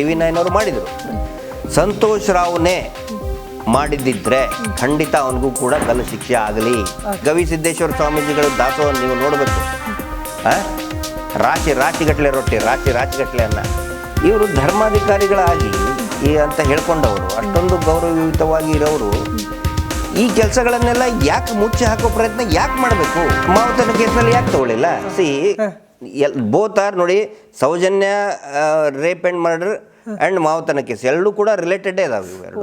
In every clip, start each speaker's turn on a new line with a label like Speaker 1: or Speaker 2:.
Speaker 1: T V nine ಅವರು ಮಾಡಿದರು. ಸಂತೋಷ್ ರಾವ್ನೇ ಮಾಡಿದ್ದಿದ್ರೆ ಖಂಡಿತ ಅವನಿಗೂ ಕೂಡ ಗಲ್ಲು ಶಿಕ್ಷೆ ಆಗಲಿ. ಗವಿ ಸಿದ್ದೇಶ್ವರ ಸ್ವಾಮೀಜಿಗಳು ದಾಸೋಹ ನೀವು ನೋಡಬೇಕು. ರಾಶಿ ರಾಶಿಗಟ್ಟಲೆ ರೊಟ್ಟಿ ರಾಶಿ ರಾಶಿಗಟ್ಟಲೆ ಅನ್ನ. ಇವರು ಧರ್ಮಾಧಿಕಾರಿಗಳಾಗಿ ಈ ಅಂತ ಹೇಳ್ಕೊಂಡವರು ಅಷ್ಟೊಂದು ಗೌರವಯುತವಾಗಿ ಇರೋರು ಈ ಕೆಲಸಗಳನ್ನೆಲ್ಲ ಯಾಕೆ ಮುಚ್ಚಿ ಹಾಕೋ ಪ್ರಯತ್ನ ಯಾಕೆ ಮಾಡಬೇಕು? ಮಾವತನ ಕೇಸ್ನಲ್ಲಿ ಯಾಕೆ ತಗೊಳ್ಳಿಲ್ಲ? ಸಿ ಎಲ್ ಬೋತ್ ಆರ್ ನೋಡಿ Sowjanya rape and murder and ಮಾವತನ case. ಎರಡೂ ಕೂಡ ರಿಲೇಟೆಡ್ ಇದಾವೆ ಇವೆರಡು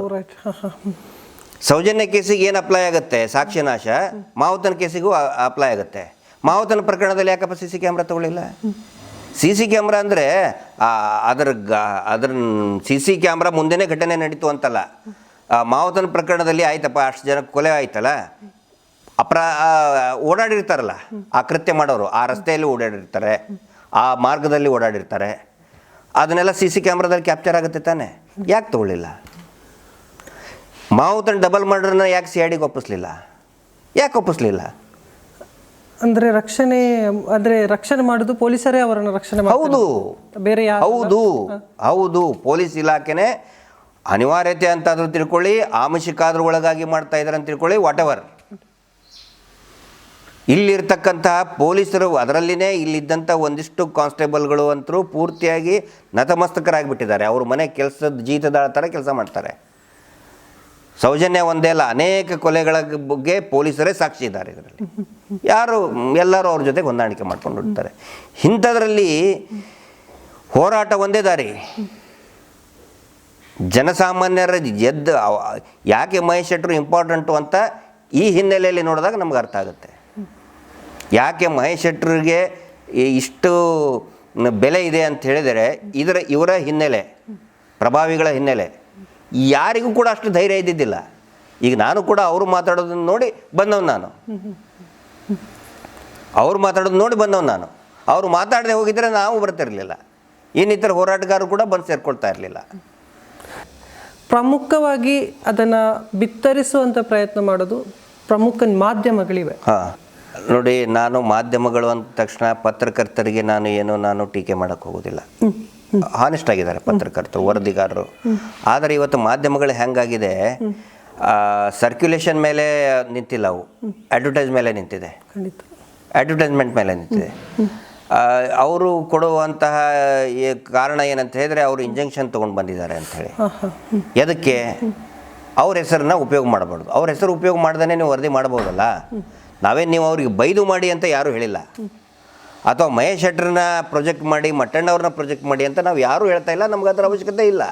Speaker 1: ಸೌಜನ್ಯ ಕೇಸಿಗೆ ಏನು ಅಪ್ಲೈ ಆಗುತ್ತೆ? ಸಾಕ್ಷ್ಯನಾಶ ಮಾವತನ ಕೇಸಿಗೂ ಅಪ್ಲೈ ಆಗುತ್ತೆ. ಮಾವತನ ಪ್ರಕರಣದಲ್ಲಿ ಯಾಕಪ್ಪ ಸಿ ಸಿ ಕ್ಯಾಮ್ರಾ ತಗೊಳ್ಳಿಲ್ಲ? ಸಿ ಸಿ ಕ್ಯಾಮ್ರಾ ಅಂದರೆ ಅದರ ಗ ಅದ್ರ ಸಿ ಸಿ ಕ್ಯಾಮ್ರಾ ಮುಂದೆನೇ ಘಟನೆ ನಡೀತು ಅಂತಲ್ಲ. ಮಾವತನ ಪ್ರಕರಣದಲ್ಲಿ ಆಯ್ತಪ್ಪ ಅಷ್ಟು ಜನ ಕೊಲೆ ಆಯ್ತಲ್ಲ? ಅಪ್ರ ಓಡಾಡಿರ್ತಾರಲ್ಲ ಆ ಕೃತ್ಯ ಮಾಡೋರು ಆ ರಸ್ತೆಯಲ್ಲಿ ಓಡಾಡಿರ್ತಾರೆ ಆ ಮಾರ್ಗದಲ್ಲಿ ಓಡಾಡಿರ್ತಾರೆ ಅದನ್ನೆಲ್ಲ ಸಿ ಸಿ ಕ್ಯಾಮ್ರಾದಲ್ಲಿ ಕ್ಯಾಪ್ಚರ್ ಆಗುತ್ತೆ ತಾನೆ. ಯಾಕೆ ತಗೊಳ್ಳಿಲ್ಲ? ಮಾವುತನ ಡಬಲ್ ಮರ್ಡರ್ನ ಯಾಕೆ ಸಿ ಐ ಡಿಗೆ ಒಪ್ಪಿಸ್ಲಿಲ್ಲ? ಯಾಕೆ ಒಪ್ಪಿಸ್ಲಿಲ್ಲ?
Speaker 2: ಅಂದ್ರೆ ರಕ್ಷಣೆ ಅಂದ್ರೆ ರಕ್ಷಣೆ ಮಾಡೋದು ಪೊಲೀಸರೇ ಅವರನ್ನು ರಕ್ಷಣೆ.
Speaker 1: ಹೌದು.
Speaker 2: ಬೇರೆ
Speaker 1: ಹೌದು. ಹೌದು. ಪೊಲೀಸ್ ಇಲಾಖೆನೇ ಅನಿವಾರ್ಯತೆ ಅಂತಾದ್ರೂ ತಿಳ್ಕೊಳ್ಳಿ ಆಮಿಷಕ್ಕಾದ್ರೂ ಒಳಗಾಗಿ ಮಾಡ್ತಾ ಇದ್ದಾರೆ ಅಂತ ತಿಳ್ಕೊಳ್ಳಿ ವಾಟ್ ಎವರ್ ಇಲ್ಲಿರ್ತಕ್ಕಂತಹ ಪೊಲೀಸರು ಅದರಲ್ಲಿನೇ ಇಲ್ಲಿದ್ದಂಥ ಒಂದಿಷ್ಟು ಕಾನ್ಸ್ಟೇಬಲ್ಗಳು ಅಂತರೂ ಪೂರ್ತಿಯಾಗಿ ನತಮಸ್ತಕರಾಗಿಬಿಟ್ಟಿದ್ದಾರೆ. ಅವ್ರ ಮನೆ ಕೆಲಸದ ಜೀತದಾಳ ಥರ ಕೆಲಸ ಮಾಡ್ತಾರೆ. ಸೌಜನ್ಯ ಒಂದೇ ಅಲ್ಲ, ಅನೇಕ ಕೊಲೆಗಳ ಬಗ್ಗೆ ಪೊಲೀಸರೇ ಸಾಕ್ಷಿ ಇದ್ದಾರೆ ಇದರಲ್ಲಿ. ಯಾರು, ಎಲ್ಲರೂ ಅವ್ರ ಜೊತೆಗೆ ಹೊಂದಾಣಿಕೆ ಮಾಡ್ಕೊಂಡು ಇರ್ತಾರೆ. ಇಂಥದ್ರಲ್ಲಿ ಹೋರಾಟ ಒಂದೇ ದಾರಿ. ಜನಸಾಮಾನ್ಯರ ಎದ್ದು ಯಾಕೆ ಮಹೇಶ್ ಶೆಟ್ಟರು ಇಂಪಾರ್ಟೆಂಟು ಅಂತ ಈ ಹಿನ್ನೆಲೆಯಲ್ಲಿ ನೋಡಿದಾಗ ನಮ್ಗೆ ಅರ್ಥ ಆಗುತ್ತೆ. ಯಾಕೆ ಮಹೇಶ್ ಶೆಟ್ಟರಿಗೆ ಇಷ್ಟು ಬೆಲೆ ಇದೆ ಅಂತ ಹೇಳಿದರೆ ಇದರ ಇವರ ಹಿನ್ನೆಲೆ ಪ್ರಭಾವಿಗಳ ಹಿನ್ನೆಲೆ ಯಾರಿಗೂ ಕೂಡ ಅಷ್ಟು ಧೈರ್ಯ ಇದ್ದಿದ್ದಿಲ್ಲ. ಈಗ ನಾನು ಕೂಡ ಅವರು ಮಾತಾಡೋದನ್ನು ನೋಡಿ ಬಂದವನು ನಾನು. ಅವರು ಮಾತಾಡೋದು ನೋಡಿ ಬಂದವನು ನಾನು. ಅವರು ಮಾತಾಡದೆ ಹೋಗಿದ್ದರೆ ನಾವು ಬರ್ತಿರಲಿಲ್ಲ. ಇನ್ನಿತರ ಹೋರಾಟಗಾರರು ಕೂಡ ಬಂದು ಸೇರ್ಕೊಳ್ತಾ ಇರಲಿಲ್ಲ.
Speaker 2: ಪ್ರಮುಖವಾಗಿ ಅದನ್ನು ಬಿತ್ತರಿಸುವಂಥ ಪ್ರಯತ್ನ ಮಾಡೋದು ಪ್ರಮುಖ ಮಾಧ್ಯಮಗಳಿವೆ.
Speaker 1: ಹಾಂ. ನೋಡಿ ನಾನು ಮಾಧ್ಯಮಗಳು ಅಂದ ತಕ್ಷಣ ಪತ್ರಕರ್ತರಿಗೆ ನಾನು ಏನು ನಾನು ಟೀಕೆ ಮಾಡೋಕ್ಕೆ ಹೋಗೋದಿಲ್ಲ. ಹಾನೆಸ್ಟ್ ಆಗಿದ್ದಾರೆ ಪತ್ರಕರ್ತರು ವರದಿಗಾರರು. ಆದರೆ ಇವತ್ತು ಮಾಧ್ಯಮಗಳು ಹೆಂಗಾಗಿದೆ ಸರ್ಕ್ಯುಲೇಷನ್ ಮೇಲೆ ನಿಂತಿಲ್ಲ ಅವು. ಅಡ್ವರ್ಟೈಸ್ ಮೇಲೆ ನಿಂತಿದೆ.
Speaker 2: ಖಂಡಿತ.
Speaker 1: ಅಡ್ವರ್ಟೈಸ್ಮೆಂಟ್ ಮೇಲೆ ನಿಂತಿದೆ. ಅವರು ಕೊಡುವಂತಹ ಕಾರಣ ಏನಂತ ಹೇಳಿದ್ರೆ ಅವರು ಇಂಜೆಕ್ಷನ್ ತೊಗೊಂಡು ಬಂದಿದ್ದಾರೆ ಅಂತ ಹೇಳಿ.
Speaker 2: ಹಾಂ ಹಾಂ
Speaker 1: ಎದಕ್ಕೆ? ಅವ್ರ ಹೆಸರನ್ನ ಉಪಯೋಗ ಮಾಡಬಾರ್ದು. ಅವ್ರ ಹೆಸರು ಉಪಯೋಗ ಮಾಡ್ದೇ ನೀವು ವರದಿ ಮಾಡ್ಬೋದಲ್ಲ ನಾವೇ ನೀವು ಅವ್ರಿಗೆ ಬೈದು ಮಾಡಿ ಅಂತ ಯಾರೂ ಹೇಳಿಲ್ಲ. ಅಥವಾ ಮಹೇಶ್ ಶೆಟ್ಟರ್ನ ಪ್ರೊಜೆಕ್ಟ್ ಮಾಡಿ ಮಟ್ಟಣ್ಣವ್ರನ್ನ ಪ್ರೊಜೆಕ್ಟ್ ಮಾಡಿ ಅಂತ ನಾವು ಯಾರೂ ಹೇಳ್ತಾ ಇಲ್ಲ, ನಮ್ಗೆ ಅದರ ಅವಶ್ಯಕತೆ ಇಲ್ಲ.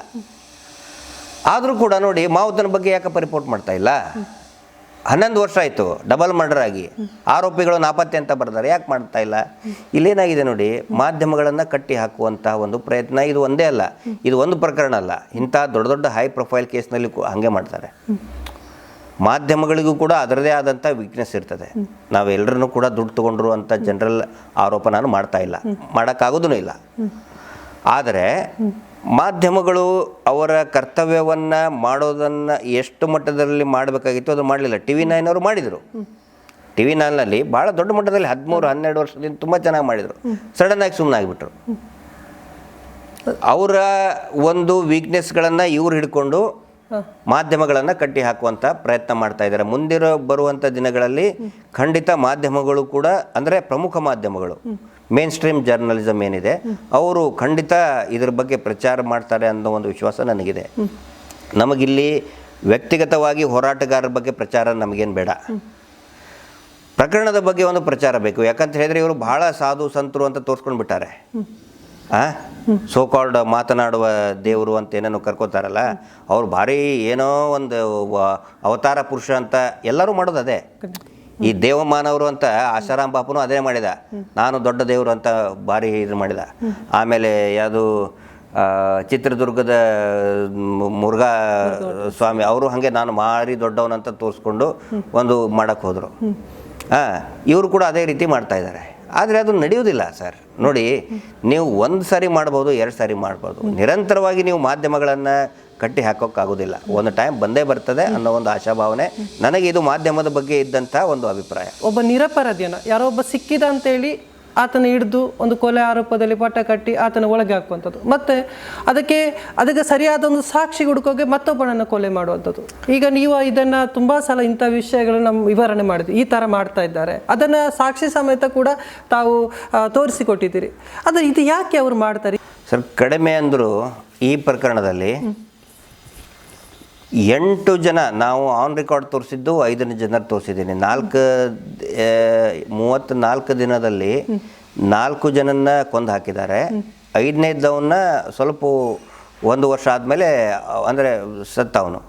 Speaker 1: ಆದರೂ ಕೂಡ ನೋಡಿ ಮಾವುತನ ಬಗ್ಗೆ ಯಾಕಪ್ಪ ರಿಪೋರ್ಟ್ ಮಾಡ್ತಾ ಇಲ್ಲ? ಹನ್ನೊಂದು ವರ್ಷ ಆಯಿತು ಡಬಲ್ ಮರ್ಡರ್ ಆಗಿ. ಆರೋಪಿಗಳು ನಾಪತ್ತೆ ಅಂತ ಬರ್ತಾರೆ ಯಾಕೆ ಮಾಡ್ತಾ ಇಲ್ಲ? ಇಲ್ಲೇನಾಗಿದೆ ನೋಡಿ, ಮಾಧ್ಯಮಗಳನ್ನು ಕಟ್ಟಿ ಹಾಕುವಂತಹ ಒಂದು ಪ್ರಯತ್ನ ಇದು ಒಂದೇ ಅಲ್ಲ, ಇದು ಒಂದು ಪ್ರಕರಣ ಅಲ್ಲ. ಇಂಥ ದೊಡ್ಡ ದೊಡ್ಡ ಹೈ ಪ್ರೊಫೈಲ್ ಕೇಸ್ನಲ್ಲಿ ಹಾಗೆ ಮಾಡ್ತಾರೆ. ಮಾಧ್ಯಮಗಳಿಗೂ ಕೂಡ ಅದರದೇ ಆದಂಥ ವೀಕ್ನೆಸ್ ಇರ್ತದೆ. ನಾವೆಲ್ಲರನ್ನೂ ಕೂಡ ದುಡ್ಡು ತೊಗೊಂಡ್ರು ಅಂತ ಜನರಲ್ ಆರೋಪ ನಾನು ಮಾಡ್ತಾ ಇಲ್ಲ. ಮಾಡೋಕ್ಕಾಗೋದೂ ಇಲ್ಲ. ಆದರೆ ಮಾಧ್ಯಮಗಳು ಅವರ ಕರ್ತವ್ಯವನ್ನು ಮಾಡೋದನ್ನು ಎಷ್ಟು ಮಟ್ಟದಲ್ಲಿ ಮಾಡಬೇಕಾಗಿತ್ತು ಅದು ಮಾಡಲಿಲ್ಲ. ಟಿ ವಿ ನೈನ್ ಅವರು ಮಾಡಿದರು. ಟಿ ವಿ ನೈನಲ್ಲಿ ಭಾಳ ದೊಡ್ಡ ಮಟ್ಟದಲ್ಲಿ ಹದಿಮೂರು ಹನ್ನೆರಡು ವರ್ಷದಿಂದ ತುಂಬ ಚೆನ್ನಾಗಿ ಮಾಡಿದರು. ಸಡನ್ನಾಗಿ ಸುಮ್ಮನೆ ಆಗಿಬಿಟ್ರು. ಅವರ ಒಂದು ವೀಕ್ನೆಸ್ಗಳನ್ನು ಇವ್ರು ಹಿಡ್ಕೊಂಡು ಮಾಧ್ಯಮಗಳನ್ನು ಕಟ್ಟಿ ಹಾಕುವಂಥ ಪ್ರಯತ್ನ ಮಾಡ್ತಾ ಇದ್ದಾರೆ. ಮುಂದಿರೋ ಬರುವಂಥ ದಿನಗಳಲ್ಲಿ ಖಂಡಿತ ಮಾಧ್ಯಮಗಳು ಕೂಡ ಅಂದರೆ ಪ್ರಮುಖ ಮಾಧ್ಯಮಗಳು ಮೇನ್ ಸ್ಟ್ರೀಮ್ ಜರ್ನಲಿಸಮ್ ಏನಿದೆ ಅವರು ಖಂಡಿತ ಇದ್ರ ಬಗ್ಗೆ ಪ್ರಚಾರ ಮಾಡ್ತಾರೆ ಅನ್ನೋ ಒಂದು ವಿಶ್ವಾಸ ನನಗಿದೆ. ನಮಗಿಲ್ಲಿ ವ್ಯಕ್ತಿಗತವಾಗಿ ಹೋರಾಟಗಾರರ ಬಗ್ಗೆ ಪ್ರಚಾರ ನಮಗೇನು ಬೇಡ. ಪ್ರಕರಣದ ಬಗ್ಗೆ ಒಂದು ಪ್ರಚಾರ ಬೇಕು. ಯಾಕಂತ ಹೇಳಿದ್ರೆ ಇವರು ಬಹಳ ಸಾಧು ಸಂತರು ಅಂತ ತೋರಿಸ್ಕೊಂಡು ಬಿಟ್ಟಾರೆ ಆ? ಸೋಕಾಲ್ಡ್ ಮಾತನಾಡುವ ದೇವರು ಅಂತ ಏನೇನೋ ಕರ್ಕೋತಾರಲ್ಲ, ಅವ್ರು ಭಾರಿ ಏನೋ ಒಂದು ಅವತಾರ ಪುರುಷ ಅಂತ ಎಲ್ಲರೂ ಮಾಡೋದು ಅದೇ. ಈ ದೇವಮಾನವರು ಅಂತ ಆಶಾರಾಮ್ ಬಾಪುನು ಅದೇ ಮಾಡಿದ. ನಾನು ದೊಡ್ಡ ದೇವರು ಅಂತ ಭಾರಿ ಇದು ಮಾಡಿದ. ಆಮೇಲೆ ಯಾವುದು ಚಿತ್ರದುರ್ಗದ ಮುರುಘಾ ಸ್ವಾಮಿ, ಅವರು ಹಾಗೆ ನಾನು ಭಾರಿ ದೊಡ್ಡವನಂತ ತೋರಿಸ್ಕೊಂಡು ಒಂದು ಮಾಡಕ್ಕೆ ಹೋದರು. ಹಾಂ ಇವರು ಕೂಡ ಅದೇ ರೀತಿ ಮಾಡ್ತಾ ಇದ್ದಾರೆ. ಆದರೆ ಅದು ನಡೆಯುವುದಿಲ್ಲ, ಸರ್. ನೋಡಿ, ನೀವು ಒಂದು ಸಾರಿ ಮಾಡ್ಬೋದು, ಎರಡು ಸಾರಿ ಮಾಡ್ಬೋದು. ನಿರಂತರವಾಗಿ ನೀವು ಮಾಧ್ಯಮಗಳನ್ನು ಕಟ್ಟಿ ಹಾಕೋಕ್ಕಾಗೋದಿಲ್ಲ. ಒಂದು ಟೈಮ್ ಬಂದೇ ಬರ್ತದೆ ಅನ್ನೋ ಒಂದು ಆಶಾಭಾವನೆ, ನನಗೆ ಇದು ಮಾಧ್ಯಮದ ಬಗ್ಗೆ ಇದ್ದಂಥ ಒಂದು ಅಭಿಪ್ರಾಯ.
Speaker 2: ಒಬ್ಬ ನಿರಪರಾಧಿಯನ್ನು, ಯಾರೋ ಒಬ್ಬ ಸಿಕ್ಕಿದ ಅಂತೇಳಿ ಆತನ ಹಿಡಿದು ಒಂದು ಕೊಲೆ ಆರೋಪದಲ್ಲಿ ಪಟ್ಟ ಕಟ್ಟಿ ಆತನ ಒಳಗೆ ಹಾಕುವಂಥದ್ದು. ಮತ್ತೆ ಅದಕ್ಕೆ ಅದಕ್ಕೆ ಸರಿಯಾದ ಒಂದು ಸಾಕ್ಷಿ ಹುಡುಕೋಗೆ ಮತ್ತೊಬ್ಬನನ್ನು ಕೊಲೆ ಮಾಡುವಂಥದ್ದು. ಈಗ ನೀವು ಇದನ್ನು ತುಂಬ ಸಲ ಇಂಥ ವಿಷಯಗಳನ್ನ ನಮ್ಮ ವಿವರಣೆ ಮಾಡಿದ್ವಿ ಈ ಥರ ಮಾಡ್ತಾ ಇದ್ದಾರೆ. ಅದನ್ನು ಸಾಕ್ಷಿ ಸಮೇತ ಕೂಡ ತಾವು ತೋರಿಸಿಕೊಟ್ಟಿದ್ದೀರಿ. ಆದರೆ ಇದು ಯಾಕೆ ಅವರು ಮಾಡ್ತಾರೆ?
Speaker 1: ಸರ್ ಕಡಿಮೆ ಅಂದರೂ ಈ ಪ್ರಕರಣದಲ್ಲಿ ಎಂಟು ಜನ, ನಾವು ಆನ್ ರೆಕಾರ್ಡ್ ತೋರಿಸಿದ್ದು ಐದನೇ ಜನರು ತೋರಿಸಿದ್ದೀನಿ. ನಾಲ್ಕು ಮೂವತ್ತ್, ನಾಲ್ಕು ದಿನದಲ್ಲಿ ನಾಲ್ಕು ಜನನ್ನ ಕೊಂದು ಹಾಕಿದ್ದಾರೆ. ಐದನೇದವನ್ನ ಸ್ವಲ್ಪ ಒಂದು ವರ್ಷ ಆದಮೇಲೆ, ಅಂದರೆ ಸತ್ತವನು.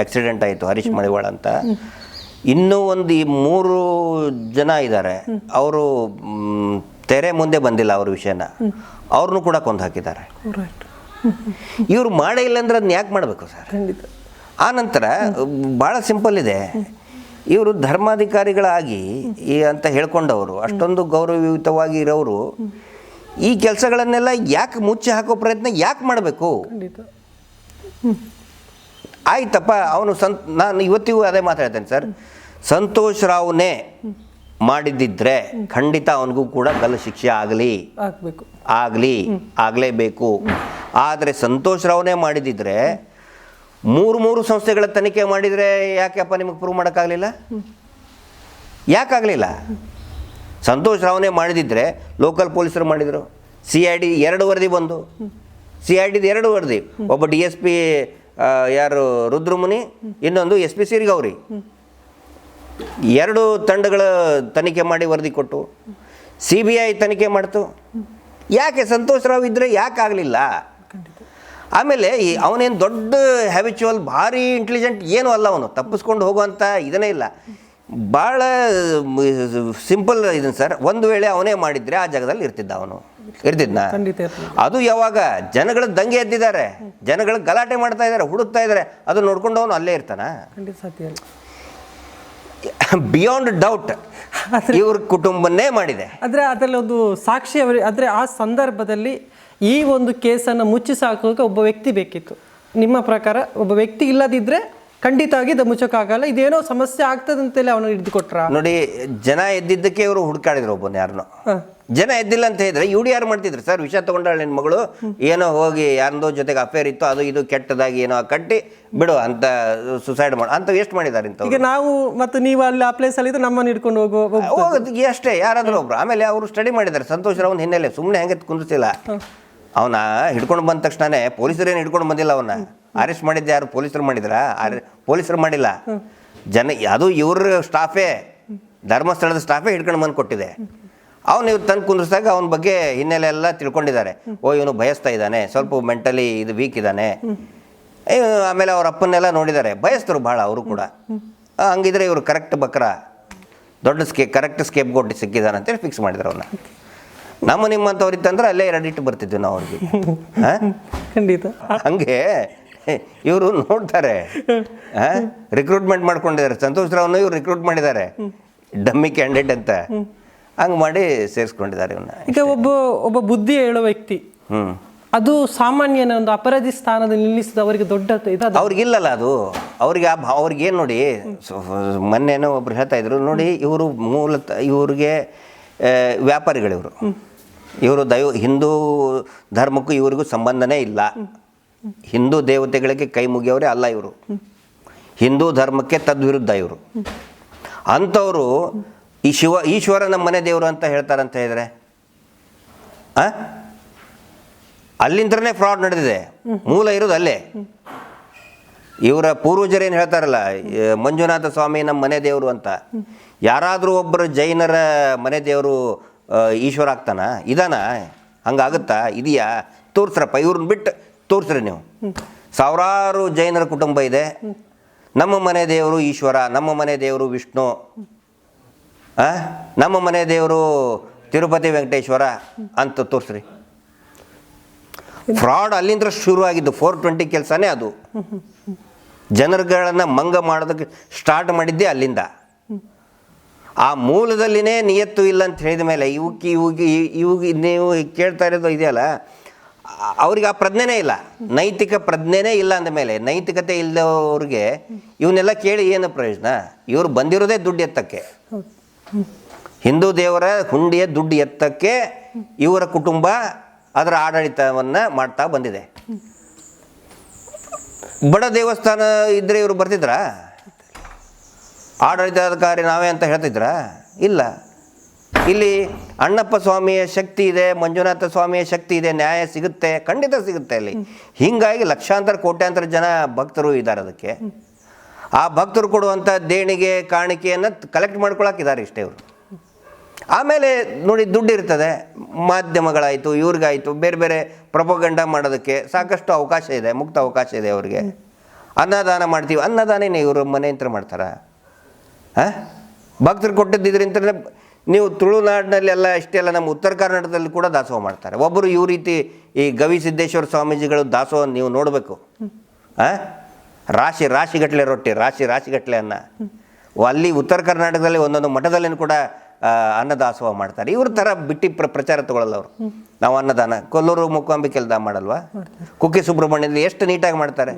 Speaker 1: ಆಕ್ಸಿಡೆಂಟ್ ಆಯಿತು, ಹರೀಶ್ ಮಳಿವಾಳ ಅಂತ. ಇನ್ನೂ ಒಂದು ಈ ಮೂರು ಜನ ಇದ್ದಾರೆ. ಅವರು ತೆರೆ ಮುಂದೆ ಬಂದಿಲ್ಲ ಅವ್ರ ವಿಷಯನ. ಅವ್ರನ್ನೂ ಕೂಡ ಕೊಂದು ಹಾಕಿದ್ದಾರೆ. ಇವ್ರು ಮಾಡೇ ಇಲ್ಲ ಅಂದ್ರೆ ಅದನ್ನ ಯಾಕೆ ಮಾಡಬೇಕು ಸರ್?
Speaker 2: ಖಂಡಿತ.
Speaker 1: ಆ ನಂತರ ಭಾಳ ಸಿಂಪಲ್ ಇದೆ. ಇವರು ಧರ್ಮಾಧಿಕಾರಿಗಳಾಗಿ ಈ ಅಂತ ಹೇಳ್ಕೊಂಡವರು ಅಷ್ಟೊಂದು ಗೌರವಯುತವಾಗಿ ಇರೋರು ಈ ಕೆಲಸಗಳನ್ನೆಲ್ಲ ಯಾಕೆ ಮುಚ್ಚಿ ಹಾಕೋ ಪ್ರಯತ್ನ ಯಾಕೆ ಮಾಡಬೇಕು? ಆಯ್ತಪ್ಪ ಅವನು ಸಂತ್ ನಾನು ಇವತ್ತಿಗೂ ಅದೇ ಮಾತಾಡ್ತೇನೆ ಸರ್. ಸಂತೋಷ್ ರಾವ್ನೇ ಮಾಡಿದ್ದಿದ್ರೆ ಖಂಡಿತ ಅವನಿಗೂ ಕೂಡ ಗಲ್ಲು ಶಿಕ್ಷೆ ಆಗಲಿ.
Speaker 2: ಆಗಬೇಕು.
Speaker 1: ಆಗಲಿ ಆಗಲೇಬೇಕು. ಆದರೆ ಸಂತೋಷ್ ರಾವ್ನೇ ಮಾಡಿದಿದ್ರೆ ಮೂರು ಮೂರು ಸಂಸ್ಥೆಗಳ ತನಿಖೆ ಮಾಡಿದರೆ ಯಾಕೆಪ್ಪ ನಿಮಗೆ ಪ್ರೂವ್ ಮಾಡೋಕ್ಕಾಗಲಿಲ್ಲ? ಯಾಕಾಗಲಿಲ್ಲ? ಸಂತೋಷ್ ರಾವ್ನೇ ಮಾಡಿದಿದ್ರೆ ಲೋಕಲ್ ಪೊಲೀಸರು ಮಾಡಿದರು. ಸಿ ಐ ಡಿ ಎರಡು ವರದಿ ಬಂದು. ಸಿ ಐ ಡಿದು ಎರಡು ವರದಿ. ಒಬ್ಬ ಡಿ ಎಸ್ ಪಿ ಯಾರು, ರುದ್ರಮುನಿ, ಇನ್ನೊಂದು ಎಸ್ ಪಿ ಸಿರಿಗೌರಿ. ಎರಡು ತಂಡಗಳ ತನಿಖೆ ಮಾಡಿ ವರದಿ ಕೊಟ್ಟು. ಸಿ ಬಿ ಐ ತನಿಖೆ ಮಾಡ್ತು. ಯಾಕೆ ಸಂತೋಷ್ ರಾವ್ ಇದ್ದರೆ ಯಾಕೆ ಆಗಲಿಲ್ಲ ಆಮೇಲೆ ಈ ಅವನೇನು ದೊಡ್ಡ ಹ್ಯಾಬಿಚುವಲ್ ಭಾರಿ ಇಂಟೆಲಿಜೆಂಟ್ ಏನೂ ಅಲ್ಲ ಅವನು. ತಪ್ಪಿಸ್ಕೊಂಡು ಹೋಗುವಂಥ ಇದನ್ನೇ ಇಲ್ಲ. ಭಾಳ ಸಿಂಪಲ್ ಇದನ್ನು ಸರ್ ಒಂದು ವೇಳೆ ಅವನೇ ಮಾಡಿದರೆ ಆ ಜಾಗದಲ್ಲಿ ಇರ್ತಿದ್ದ ಅವನು. ಇರ್ತಿದ್ನ? ಅದು ಯಾವಾಗ? ಜನಗಳ ದಂಗೆ ಎದ್ದಿದ್ದಾರೆ. ಜನಗಳು ಗಲಾಟೆ ಮಾಡ್ತಾ ಇದ್ದಾರೆ ಹುಡುಕ್ತಾ ಇದ್ದಾರೆ. ಅದು ನೋಡ್ಕೊಂಡು ಅವನು ಅಲ್ಲೇ ಇರ್ತಾನ? ಬಿಯಾಂಡ್ ಡೌಟ್ ಇವ್ರ ಕುಟುಂಬನ್ನೇ ಮಾಡಿದೆ.
Speaker 2: ಆದರೆ ಅದರಲ್ಲಿ ಒಂದು ಸಾಕ್ಷಿ ಅವರಿ ಆದರೆ ಆ ಸಂದರ್ಭದಲ್ಲಿ ಈ ಒಂದು ಕೇಸನ್ನು ಮುಚ್ಚಿ ಸಾಕೋಕೆ ಒಬ್ಬ ವ್ಯಕ್ತಿ ಬೇಕಿತ್ತು. ನಿಮ್ಮ ಪ್ರಕಾರ ಒಬ್ಬ ವ್ಯಕ್ತಿ ಇಲ್ಲದಿದ್ದರೆ ಖಂಡಿತವಾಗಿ ಇದು ಮುಚ್ಚೋಕ್ಕಾಗಲ್ಲ. ಇದೇನೋ ಸಮಸ್ಯೆ ಆಗ್ತದೆ ಅಂತೇಳಿ ಅವನು ಹಿಡಿದು ಕೊಟ್ರ
Speaker 1: ನೋಡಿ ಜನ ಎದ್ದಿದ್ದಕ್ಕೆ ಇವರು ಹುಡುಕಾಡಿದ್ರು ಒಬ್ಬನ ಯಾರನ್ನೋ ಜನ ಎದ್ದಿಲ್ಲ ಅಂತ ಹೇಳಿದ್ರೆ ಇವ್ರು ಯಾರು ಮಾಡ್ತಿದ್ರು. ಸರ್ ವಿಷ ತಗೊಂಡಾಳೆ ನಿನ್ನ ಮಗಳು. ಏನೋ ಹೋಗಿ ಯಾರದೋ ಜೊತೆಗೆ ಅಫೇರ್ ಇತ್ತು. ಅದು ಇದು ಕೆಟ್ಟದಾಗಿ ಏನೋ ಕಟ್ಟಿ ಬಿಡು ಅಂತ ಸುಸೈಡ್ ಮಾಡ. ಅಂತ ಎಷ್ಟು ಮಾಡಿದ್ದಾರೆ ಅಂತ
Speaker 2: ಈಗ ನಾವು ಮತ್ತು ನೀವು ಅಲ್ಲಿ ಆ ಪ್ಲೇಸ್ ಅಲ್ಲಿ ನಮ್ಮನ್ನು ಹಿಡ್ಕೊಂಡು ಹೋಗೋ
Speaker 1: ಹೋಗೋದಕ್ಕೆ ಅಷ್ಟೇ. ಯಾರಾದರೂ ಒಬ್ರು. ಆಮೇಲೆ ಅವರು ಸ್ಟಡಿ ಮಾಡಿದ್ದಾರೆ. ಸಂತೋಷ್ ರಾವ್ನ ಹಿನ್ನೆಲೆ. ಸುಮ್ಮನೆ ಹೆಂಗೆ ಕುಂದಿರ್ತಿಲ್ಲ ಅವನ ಹಿಡ್ಕೊಂಡು ಬಂದ ತಕ್ಷಣನೇ ಪೊಲೀಸರೇನು ಹಿಡ್ಕೊಂಡು ಬಂದಿಲ್ಲ ಅವನ್ನ. ಅರೆಸ್ಟ್ ಮಾಡಿದ್ದೆ ಯಾರು? ಪೊಲೀಸರು ಮಾಡಿದ್ರ? ಪೊಲೀಸರು ಮಾಡಿಲ್ಲ. ಜನ ಅದು ಇವ್ರ ಸ್ಟಾಫೇ ಧರ್ಮಸ್ಥಳದ ಸ್ಟಾಫೇ ಹಿಡ್ಕೊಂಡು ಬಂದು ಕೊಟ್ಟಿದೆ. ಅವನು ಇವ್ರು ತಂದು ಕುಂದ್ರಿಸಿದಾಗ ಅವನ ಬಗ್ಗೆ ಹಿನ್ನೆಲೆ ಎಲ್ಲ ತಿಳ್ಕೊಂಡಿದ್ದಾರೆ. ಓ, ಇವನು ಬಯಸ್ತಾ ಇದ್ದಾನೆ, ಸ್ವಲ್ಪ ಮೆಂಟಲಿ ಇದು ವೀಕ್ ಇದ್ದಾನೆ. ಆಮೇಲೆ ಅವ್ರ ಅಪ್ಪನ್ನೆಲ್ಲ ನೋಡಿದ್ದಾರೆ. ಬಯಸ್ತರು ಭಾಳ ಅವರು ಕೂಡ. ಹಂಗಿದ್ರೆ ಇವರು ಕರೆಕ್ಟ್ ಬಕ್ರ, ದೊಡ್ಡ ಸ್ಕೇ ಕರೆಕ್ಟ್ ಸ್ಕೇಪ್ ಕೊಟ್ಟು ಸಿಕ್ಕಿದಾನೆ ಅಂತೇಳಿ ಫಿಕ್ಸ್ ಮಾಡಿದ್ರು ಅವನ್ನ ನಮ್ಮ ನಿಮ್ಮಂಥವ್ರು ಇತ್ತಂದ್ರೆ ಅಲ್ಲೇ ಎರಡಿಟ್ಟು ಬರ್ತಿದ್ವಿ ನಾವು ಅವ್ರಿಗೆ?
Speaker 2: ಖಂಡಿತ.
Speaker 1: ಹಂಗೆ ಇವರು ನೋಡ್ತಾರೆ. ರಿಕ್ರೂಟ್ಮೆಂಟ್ ಮಾಡ್ಕೊಂಡಿದ್ದಾರೆ. ಸಂತೋಷ್ ರಾವ್ನು ಇವ್ರು ರಿಕ್ರೂಟ್ ಮಾಡಿದ್ದಾರೆ. ಡಮ್ಮಿ ಕ್ಯಾಂಡಿಡೇಟ್ ಅಂತ. ಹಂಗೆ ಮಾಡಿ ಸೇರಿಸ್ಕೊಂಡಿದ್ದಾರೆ ಇವನ್ನ
Speaker 2: ಈಗ ಒಬ್ಬ ಒಬ್ಬ ಬುದ್ಧಿ ಹೇಳೋ ವ್ಯಕ್ತಿ
Speaker 1: ಹ್ಞೂ
Speaker 2: ಅದು ಸಾಮಾನ್ಯನ ಒಂದು ಅಪರಾಧಿ ಸ್ಥಾನದಲ್ಲಿ ನಿಲ್ಲಿಸಿದ ಅವರಿಗೆ ದೊಡ್ಡ ಇದು ಅದು
Speaker 1: ಅವ್ರಿಗಿಲ್ಲಲ್ಲ ಅದು. ಅವ್ರಿಗೆ ಆ ಭಾ ಅವ್ರಿಗೆ ಏನು ನೋಡಿ ಮೊನ್ನೆನೋ ಒಬ್ರು ಹೇಳ್ತಾ ಇದ್ರು ನೋಡಿ ಇವರು ಮೂಲತಃ ಇವ್ರಿಗೆ ವ್ಯಾಪಾರಿಗಳಿವರು. ಇವರು ದೈವ, ಹಿಂದೂ ಧರ್ಮಕ್ಕೂ ಇವರಿಗೂ ಸಂಬಂಧನೇ ಇಲ್ಲ. ಹಿಂದೂ ದೇವತೆಗಳಿಗೆ ಕೈ ಮುಗಿಯವರೇ ಅಲ್ಲ ಇವರು. ಹಿಂದೂ ಧರ್ಮಕ್ಕೆ ತದ್ವಿರುದ್ಧ ಇವರು. ಅಂಥವರು ಈ ಶಿವ ಈಶ್ವರ ನಮ್ಮ ಮನೆ ದೇವರು ಅಂತ ಹೇಳ್ತಾರಂತ ಹೇಳಿದ್ರೆ, ಆ? ಅಲ್ಲಿಂದನೇ ಫ್ರಾಡ್ ನಡೆದಿದೆ. ಮೂಲ ಇರೋದು ಅಲ್ಲೇ. ಇವರ ಪೂರ್ವಜರೇನು ಹೇಳ್ತಾರಲ್ಲ ಮಂಜುನಾಥ ಸ್ವಾಮಿ ನಮ್ಮ ಮನೆ ದೇವರು ಅಂತ. ಯಾರಾದರೂ ಒಬ್ಬರು ಜೈನರ ಮನೆ ದೇವರು ಈಶ್ವರ ಆಗ್ತಾನ? ಇದಾನ? ಹಂಗಾಗುತ್ತಾ? ಇದೆಯಾ? ತೋರಿಸ್ರಪ್ಪ ಇವ್ರನ್ನ ಬಿಟ್ಟು ತೋರಿಸ್ರಿ ನೀವು. ಸಾವಿರಾರು ಜೈನರ ಕುಟುಂಬ ಇದೆ. ನಮ್ಮ ಮನೆ ದೇವರು ಈಶ್ವರ, ನಮ್ಮ ಮನೆ ದೇವರು ವಿಷ್ಣು? ನಮ್ಮ ಮನೆ ದೇವರು ತಿರುಪತಿ ವೆಂಕಟೇಶ್ವರ ಅಂತ ತೋರ್ಸ್ರಿ. ಫ್ರಾಡ್ ಅಲ್ಲಿಂದ ಶುರು ಆಗಿದ್ದು ಫೋರ್ ಟ್ವೆಂಟಿ ಕೆಲಸನೇ ಅದು. ಜನರುಗಳನ್ನು ಮಂಗ ಮಾಡೋದಕ್ಕೆ ಸ್ಟಾರ್ಟ್ ಮಾಡಿದ್ದೆ ಅಲ್ಲಿಂದ. ಆ ಮೂಲದಲ್ಲಿನೇ ನಿಯತ್ತು ಇಲ್ಲ ಅಂತ ಹೇಳಿದ ಮೇಲೆ ಇವಕ್ಕೆ ಇವಾಗ ಇವಾಗ ನೀವು ಕೇಳ್ತಾ ಇರೋದು ಇದೆಯಲ್ಲ, ಅವ್ರಿಗೆ ಆ ಪ್ರಜ್ಞೆನೇ ಇಲ್ಲ. ನೈತಿಕ ಪ್ರಜ್ಞೆನೇ ಇಲ್ಲ ಅಂದ ಮೇಲೆ, ನೈತಿಕತೆ ಇಲ್ಲದವ್ರಿಗೆ ಇವನ್ನೆಲ್ಲ ಕೇಳಿ ಏನು ಪ್ರಯೋಜನ? ಇವರು ಬಂದಿರೋದೇ ದುಡ್ಡು ಎತ್ತಕ್ಕೆ. ಹಿಂದೂ ದೇವರ ಹುಂಡಿಯ ದುಡ್ಡು ಎತ್ತಕ್ಕೆ ಇವರ ಕುಟುಂಬ ಅದರ ಆಡಳಿತವನ್ನು ಮಾಡ್ತಾ ಬಂದಿದೆ. ಬಡ ದೇವಸ್ಥಾನ ಇದ್ದರೆ ಇವರು ಬರ್ತಿದ್ರಾ? ಆಡಳಿತಾಧಿಕಾರಿ ನಾವೇ ಅಂತ ಹೇಳ್ತಿದ್ರ? ಇಲ್ಲ. ಇಲ್ಲಿ ಅಣ್ಣಪ್ಪ ಸ್ವಾಮಿಯ ಶಕ್ತಿ ಇದೆ, ಮಂಜುನಾಥ ಸ್ವಾಮಿಯ ಶಕ್ತಿ ಇದೆ, ನ್ಯಾಯ ಸಿಗುತ್ತೆ, ಖಂಡಿತ ಸಿಗುತ್ತೆ ಅಲ್ಲಿ. ಹೀಗಾಗಿ ಲಕ್ಷಾಂತರ, ಕೋಟ್ಯಾಂತರ ಜನ ಭಕ್ತರು ಇದ್ದಾರೆ ಅದಕ್ಕೆ. ಆ ಭಕ್ತರು ಕೊಡುವಂಥ ದೇಣಿಗೆ, ಕಾಣಿಕೆಯನ್ನು ಕಲೆಕ್ಟ್ ಮಾಡ್ಕೊಳಕ್ಕಿದ್ದಾರೆ ಇಷ್ಟೇ ಇವರು. ಆಮೇಲೆ ನೋಡಿ ದುಡ್ಡು ಇರ್ತದೆ. ಮಾಧ್ಯಮಗಳಾಯಿತು, ಇವ್ರಿಗಾಯಿತು, ಬೇರೆ ಬೇರೆ ಪ್ರಪಗಂಡ ಮಾಡೋದಕ್ಕೆ ಸಾಕಷ್ಟು ಅವಕಾಶ ಇದೆ, ಮುಕ್ತ ಅವಕಾಶ ಇದೆ ಅವರಿಗೆ. ಅನ್ನದಾನ ಮಾಡ್ತೀವಿ. ಅನ್ನದಾನೇನೆ ಇವರು ಮನೆ ಹತ್ರ ಮಾಡ್ತಾರ? ಹಾಂ? ಭಕ್ತರು ಕೊಟ್ಟಿದ್ದರಿಂದ ನೀವು ತುಳುನಾಡಿನಲ್ಲಿ ಎಲ್ಲ ಇಷ್ಟೆಲ್ಲ ನಮ್ಮ ಉತ್ತರ ಕರ್ನಾಟಕದಲ್ಲಿ ಕೂಡ ದಾಸೋಹ ಮಾಡ್ತಾರೆ. ಒಬ್ಬರು ಇವು ರೀತಿ ಈ ಗವಿ ಸಿದ್ದೇಶ್ವರ ಸ್ವಾಮೀಜಿಗಳು ದಾಸೋಹ ನೀವು ನೋಡಬೇಕು. ಹಾಂ? ರಾಶಿ ರಾಶಿಗಟ್ಟಲೆ ರೊಟ್ಟಿ, ರಾಶಿ ರಾಶಿಗಟ್ಟಲೆ ಅನ್ನ. ಅಲ್ಲಿ ಉತ್ತರ ಕರ್ನಾಟಕದಲ್ಲಿ ಒಂದೊಂದು ಮಠದಲ್ಲಿ ಕೂಡ ಅನ್ನದಾಸೋಹ ಮಾಡ್ತಾರೆ. ಇವ್ರ ಥರ ಬಿಟ್ಟಿ ಪ್ರ ಪ್ರಚಾರ ತಗೊಳ್ಳಲ್ಲ ಅವರು. ನಾವು ಅನ್ನದಾನ. ಕೊಲ್ಲೂರು ಮೂಕಾಂಬಿಕೆ ಇಲ್ದ ಮಾಡಲ್ವಾ? ಕುಕ್ಕೆ ಸುಬ್ರಹ್ಮಣ್ಯದಲ್ಲಿ ಎಷ್ಟು ನೀಟಾಗಿ ಮಾಡ್ತಾರೆ?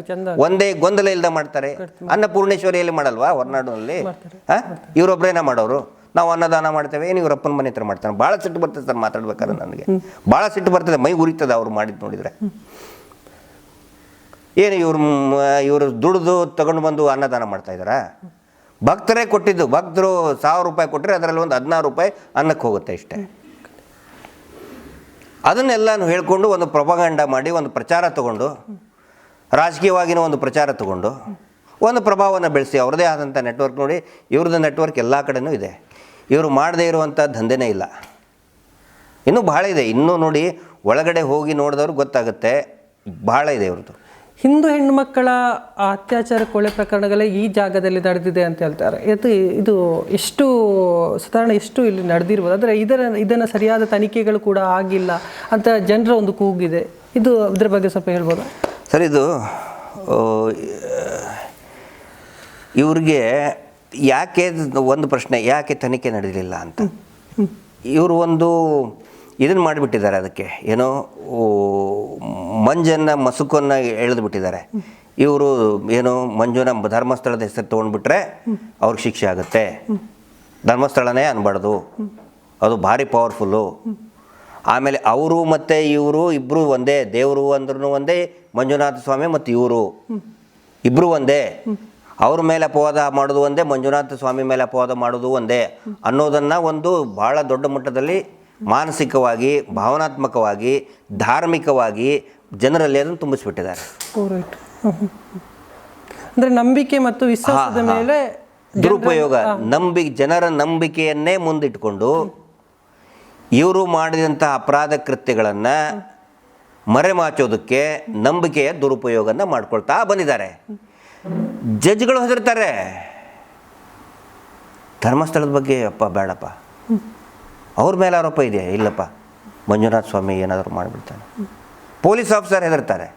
Speaker 1: ಒಂದೇ ಗೊಂದಲ ಇಲ್ದ ಮಾಡ್ತಾರೆ. ಅನ್ನಪೂರ್ಣೇಶ್ವರಿಯಲ್ಲಿ ಮಾಡಲ್ವಾ ಹೊರನಾಡಿನಲ್ಲಿ? ಹಾಂ ಇವರೊಬ್ಬರೇನ ಮಾಡೋರು? ನಾವು ಅನ್ನದಾನ ಮಾಡ್ತೇವೆ ಏನು ಇವರಪ್ಪನ ಮನೆ ಹತ್ರ ಮಾಡ್ತಾರೆ? ಭಾಳ ಸಿಟ್ಟು ಬರ್ತದೆ ಸರ್ ಮಾತಾಡ್ಬೇಕಾದ್ರೆ ನನಗೆ. ಭಾಳ ಸಿಟ್ಟು ಬರ್ತದೆ ಮೈ ಉರಿತದೆ ಅವ್ರು ಮಾಡಿದ್ದು ನೋಡಿದರೆ. ಏನು ಇವ್ರು ಇವರು ದುಡಿದು ತಗೊಂಡು ಬಂದು ಅನ್ನದಾನ ಮಾಡ್ತಾ ಇದ್ದಾರಾ? ಭಕ್ತರೇ ಕೊಟ್ಟಿದ್ದು, ಭಕ್ತರು ಸಾವಿರ ರೂಪಾಯಿ ಕೊಟ್ಟರೆ ಅದರಲ್ಲಿ ಒಂದು ಹದಿನಾರು ರೂಪಾಯಿ ಅನ್ನಕ್ಕೆ ಹೋಗುತ್ತೆ ಇಷ್ಟೇ. ಅದನ್ನೆಲ್ಲನೂ ಹೇಳ್ಕೊಂಡು ಒಂದು ಪ್ರಭಾಗಂಡ ಮಾಡಿ, ಒಂದು ಪ್ರಚಾರ ತಗೊಂಡು, ರಾಜಕೀಯವಾಗಿನ ಒಂದು ಪ್ರಚಾರ ತಗೊಂಡು, ಒಂದು ಪ್ರಭಾವವನ್ನು ಬೆಳೆಸಿ, ಅವ್ರದ್ದೇ ಆದಂಥ ನೆಟ್ವರ್ಕ್ ನೋಡಿ, ಇವ್ರದ್ದು ನೆಟ್ವರ್ಕ್ ಎಲ್ಲ ಕಡೆನೂ ಇದೆ. ಇವರು ಮಾಡದೇ ಇರುವಂಥ ದಂಧೆನೇ ಇಲ್ಲ. ಇನ್ನೂ ಭಾಳ ಇದೆ. ಇನ್ನೂ ನೋಡಿ ಒಳಗಡೆ ಹೋಗಿ ನೋಡಿದವ್ರು ಗೊತ್ತಾಗುತ್ತೆ. ಭಾಳ ಇದೆ ಇವ್ರದ್ದು.
Speaker 2: ಹಿಂದೂ ಹೆಣ್ಣು ಮಕ್ಕಳ ಅತ್ಯಾಚಾರ ಕೊಳೆ ಪ್ರಕರಣಗಳೇ ಈ ಜಾಗದಲ್ಲಿ ನಡೆದಿದೆ ಅಂತ ಹೇಳ್ತಾರೆ. ಇದು ಇದು ಎಷ್ಟು ಸಾಧಾರಣ ಎಷ್ಟು ಇಲ್ಲಿ ನಡೆದಿರ್ಬೋದು? ಆದರೆ ಇದರ ಇದನ್ನು ಸರಿಯಾದ ತನಿಖೆಗಳು ಕೂಡ ಆಗಿಲ್ಲ ಅಂತ ಜನರ ಒಂದು ಕೂಗಿದೆ. ಇದು ಇದ್ರ ಬಗ್ಗೆ ಸ್ವಲ್ಪ ಹೇಳ್ಬೋದು?
Speaker 1: ಸರ್ ಇದು ಇವ್ರಿಗೆ ಯಾಕೆ ಒಂದು ಪ್ರಶ್ನೆ ಯಾಕೆ ತನಿಖೆ ನಡೆಯಲಿಲ್ಲ ಅಂತ? ಇವರು ಒಂದು ಇದನ್ನು ಮಾಡಿಬಿಟ್ಟಿದ್ದಾರೆ ಅದಕ್ಕೆ. ಏನೋ ಮಂಜನ್ನ ಮಸುಕನ್ನು ಎಳೆದು ಬಿಟ್ಟಿದ್ದಾರೆ. ಇವರು ಏನು ಮಂಜುನ ಧರ್ಮಸ್ಥಳದ ಹೆಸರು ತೊಗೊಂಡ್ಬಿಟ್ರೆ ಅವ್ರಿಗೆ ಶಿಕ್ಷೆ ಆಗುತ್ತೆ. ಧರ್ಮಸ್ಥಳನೇ ಅನ್ಬಾರ್ದು. ಅದು ಭಾರಿ ಪವರ್ಫುಲ್ಲು. ಆಮೇಲೆ ಅವರು ಮತ್ತು ಇವರು ಇಬ್ಬರು ಒಂದೇ, ದೇವರು ಅಂದ್ರೂ ಒಂದೇ, ಮಂಜುನಾಥ ಸ್ವಾಮಿ ಮತ್ತು ಇವರು. ಇಬ್ಬರು ಒಂದೇ. ಅವ್ರ ಮೇಲೆ ಅಪವಾದ ಮಾಡೋದು ಒಂದೇ, ಮಂಜುನಾಥ ಸ್ವಾಮಿ ಮೇಲೆ ಅಪವಾದ ಮಾಡೋದು ಒಂದೇ ಅನ್ನೋದನ್ನು ಒಂದು ಭಾಳ ದೊಡ್ಡ ಮಟ್ಟದಲ್ಲಿ ಮಾನಸಿಕವಾಗಿ ಭಾವನಾತ್ಮಕವಾಗಿ ಧಾರ್ಮಿಕವಾಗಿ ಜನರಲ್ಲಿ ಅದನ್ನು ತುಂಬಿಸಿಬಿಟ್ಟಿದ್ದಾರೆ.
Speaker 2: ಅಂದರೆ ನಂಬಿಕೆ ಮತ್ತು ವಿಶ್ವಾಸದ ಮೇಲೆ
Speaker 1: ದುರುಪಯೋಗ ನಂಬಿ ಜನರ ನಂಬಿಕೆಯನ್ನೇ ಮುಂದಿಟ್ಕೊಂಡು ಇವರು ಮಾಡಿದಂಥ ಅಪರಾಧ ಕೃತ್ಯಗಳನ್ನು ಮರೆಮಾಚೋದಕ್ಕೆ ನಂಬಿಕೆಯ ದುರುಪಯೋಗನ ಮಾಡ್ಕೊಳ್ತಾ ಬಂದಿದ್ದಾರೆ. ಜಡ್ಜ್ಗಳು ಹೆದರ್ತಾರೆ. ಧರ್ಮಸ್ಥಳದ ಬಗ್ಗೆ ಅಪ್ಪ ಬೇಡಪ್ಪ. ಅವ್ರ ಮೇಲೆ ಆರೋಪ ಇದೆ ಇಲ್ಲಪ್ಪ. ಮಂಜುನಾಥ ಸ್ವಾಮಿ ಏನಾದರೂ ಮಾಡಿಬಿಡ್ತಾನೆ ಪೊಲೀಸ್ ಆಫೀಸರ್ ಹೆದರ್ತಾರೆ.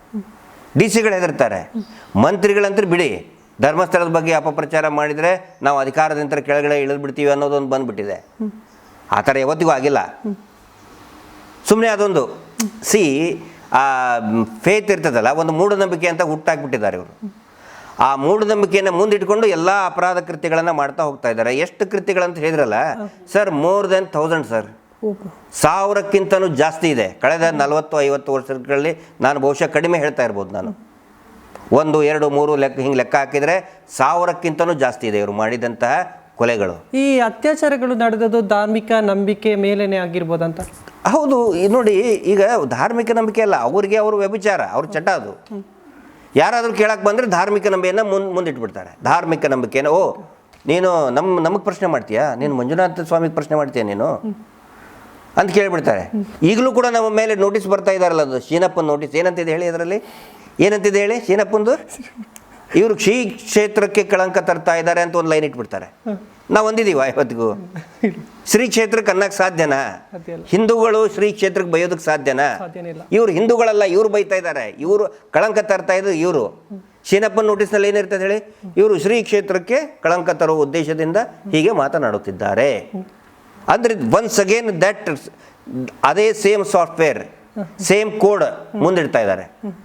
Speaker 1: ಡಿ ಸಿಗಳು ಹೆದರ್ತಾರೆ. ಮಂತ್ರಿಗಳಂತೂ ಬಿಡಿ. ಧರ್ಮಸ್ಥಳದ ಬಗ್ಗೆ ಅಪಪ್ರಚಾರ ಮಾಡಿದರೆ ನಾವು ಅಧಿಕಾರದಿಂದ ಕೆಳಗಡೆ ಇಳಿದು ಬಿಡ್ತೀವಿ ಅನ್ನೋದೊಂದು ಬಂದ್ಬಿಟ್ಟಿದೆ. ಆ ಥರ ಯಾವತ್ತಿಗೂ ಆಗಿಲ್ಲ. ಸುಮ್ಮನೆ ಅದೊಂದು. ಸಿ, ಆ, ಫೇತ್ ಇರ್ತದಲ್ಲ, ಒಂದು ಮೂಢನಂಬಿಕೆ ಅಂತ ಹುಟ್ಟಾಕ್ಬಿಟ್ಟಿದ್ದಾರೆ ಇವರು. ಆ ಮೂಢನಂಬಿಕೆಯನ್ನು ಮುಂದಿಟ್ಕೊಂಡು ಎಲ್ಲ ಅಪರಾಧ ಕೃತ್ಯಗಳನ್ನು ಮಾಡ್ತಾ ಹೋಗ್ತಾ ಇದ್ದಾರೆ. ಎಷ್ಟು ಕೃತ್ಯಗಳಂತ ಹೇಳಿದ್ರಲ್ಲ? Sir more than thousand sir. ಸಾವಿರಕ್ಕಿಂತನೂ ಜಾಸ್ತಿ ಇದೆ. ಕಳೆದ ನಲವತ್ತು ಐವತ್ತು ವರ್ಷಗಳಲ್ಲಿ ನಾನು ಬಹುಶಃ ಕಡಿಮೆ ಹೇಳ್ತಾ ಇರ್ಬೋದು ನಾನು. ಒಂದು ಎರಡು ಮೂರು ಲೆಕ್ಕ ಹಿಂಗೆ ಲೆಕ್ಕ ಹಾಕಿದರೆ ಸಾವಿರಕ್ಕಿಂತನೂ ಜಾಸ್ತಿ ಇದೆ ಇವರು ಮಾಡಿದಂತಹ ಕೊಲೆಗಳು.
Speaker 2: ಈ ಅತ್ಯಾಚಾರಗಳು ನಡೆದದ್ದು ಧಾರ್ಮಿಕ ನಂಬಿಕೆ ಮೇಲೇನೆ ಆಗಿರ್ಬೋದಂತ
Speaker 1: ಹೌದು ನೋಡಿ ಈಗ ಧಾರ್ಮಿಕ ನಂಬಿಕೆ ಅಲ್ಲ ಅವರಿಗೆ ಅವರು ವ್ಯಭಿಚಾರ ಅವ್ರ ಚಟ ಅದು. ಯಾರಾದರೂ ಕೇಳಕ್ಕೆ ಬಂದರೆ ಧಾರ್ಮಿಕ ನಂಬಿಕೆಯನ್ನು ಮುಂದೆ ಮುಂದಿಟ್ಬಿಡ್ತಾರೆ. ಧಾರ್ಮಿಕ ನಂಬಿಕೆನ ಓ, ನೀನು ನಮ್ಮ ನಮಗೆ ಪ್ರಶ್ನೆ ಮಾಡ್ತೀಯಾ? ನೀನು ಮಂಜುನಾಥ ಸ್ವಾಮಿಗೆ ಪ್ರಶ್ನೆ ಮಾಡ್ತೀಯ ನೀನು? ಅಂತ ಕೇಳಿಬಿಡ್ತಾರೆ. ಈಗಲೂ ಕೂಡ ನಮ್ಮ ಮೇಲೆ ನೋಟಿಸ್ ಬರ್ತಾ ಇದ್ದಾರಲ್ಲ ಅದು ಶೀನಪ್ಪನ ನೋಟಿಸ್ ಏನಂತಿದೆ ಹೇಳಿ ಅದರಲ್ಲಿ? ಏನಂತಿದೆ ಹೇಳಿ ಶೀನಪ್ಪಂದು ಇವರು ಶ್ರೀ ಕ್ಷೇತ್ರಕ್ಕೆ ಕಳಂಕ ತರ್ತಾ ಇದ್ದಾರೆ ಅಂತ ಒಂದು ಲೈನ್ ಇಟ್ಬಿಡ್ತಾರೆ. ನಾವು ಒಂದಿದ್ದೀವ ಇವತ್ತಿಗೂ. ಶ್ರೀ ಕ್ಷೇತ್ರಕ್ಕೆ ಅನ್ನಕ್ಕೆ ಸಾಧ್ಯನಾ?
Speaker 2: ಸಾಧ್ಯ
Speaker 1: ಹಿಂದೂಗಳು ಶ್ರೀ ಕ್ಷೇತ್ರಕ್ಕೆ ಬೈಯೋದಕ್ಕೆ ಸಾಧ್ಯನಾ? ಇವರು ಹಿಂದೂಗಳಲ್ಲ ಇವರು ಬೈತಾ ಇದ್ದಾರೆ. ಇವರು ಕಳಂಕ ತರ್ತಾ ಇದ್ದು ಇವರು. ಶೀನಪ್ಪನ ನೋಟಿಸ್ನಲ್ಲಿ ಏನಿರ್ತದೆ ಹೇಳಿ? ಇವರು ಶ್ರೀ ಕ್ಷೇತ್ರಕ್ಕೆ ಕಳಂಕ ತರುವ ಉದ್ದೇಶದಿಂದ ಹೀಗೆ ಮಾತನಾಡುತ್ತಿದ್ದಾರೆ. ಅಂದ್ರೆ ಒನ್ಸ್ ಅಗೇನ್ ದಟ್ ಅದೇ ಸೇಮ್ ಸಾಫ್ಟ್ವೇರ್ ಸೇಮ್ ಕೋಡ್ ಮುಂದಿಡ್ತಾ ಇದ್ದಾರೆ.